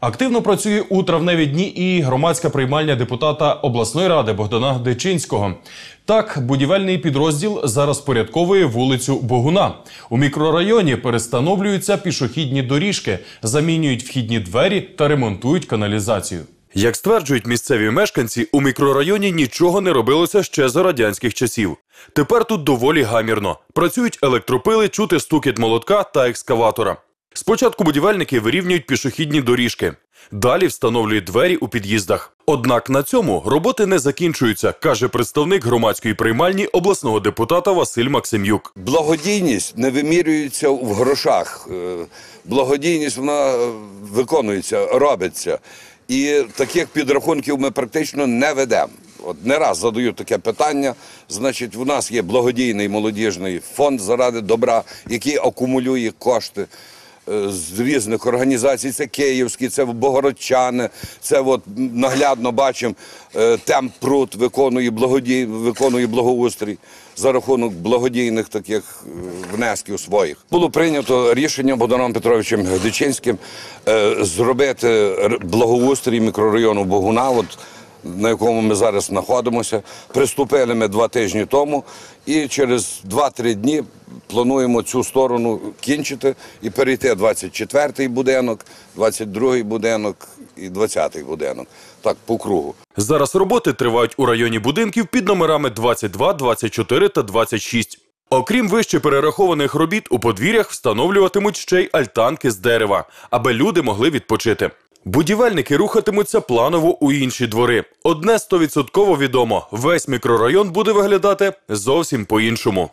Активно працює у травневі дні і громадська приймальня депутата обласної ради Богдана Дичинського. Так, будівельний підрозділ зараз порядковує вулицю Богуна. У мікрорайоні перестановлюються пішохідні доріжки, замінюють вхідні двері та ремонтують каналізацію. Як стверджують місцеві мешканці, у мікрорайоні нічого не робилося ще за радянських часів. Тепер тут доволі гамірно. Працюють електропили, чути стукіт молотка та екскаватора. Спочатку будівельники вирівнюють пішохідні доріжки. Далі встановлюють двері у під'їздах. Однак на цьому роботи не закінчуються, каже представник громадської приймальні обласного депутата Василь Максимюк. Благодійність не вимірюється в грошах. Е, Благодійність вона е, виконується, робиться. І таких підрахунків ми практично не ведемо. От не раз задають таке питання. Значить, у нас є благодійний молодіжний фонд заради добра, який акумулює кошти з різних організацій. Це Київські, це Богородчани, це от наглядно бачимо. е, Темпрут виконує благодій, виконує благоустрій за рахунок благодійних таких е, внесків своїх. Було прийнято рішення Богданом Петровичем Дичинським е, зробити благоустрій мікрорайону Богуна. От на якому ми зараз знаходимося. Приступили ми два тижні тому, і через 2-3 дні плануємо цю сторону кінчити і перейти 24-й будинок, 22-й будинок і 20-й будинок. Так, по кругу. Зараз роботи тривають у районі будинків під номерами 22, 24 та 26. Окрім вище перерахованих робіт, у подвір'ях встановлюватимуть ще й альтанки з дерева, аби люди могли відпочити. Будівельники рухатимуться планово у інші двори. Одне стовідсотково відомо: весь мікрорайон буде виглядати зовсім по-іншому.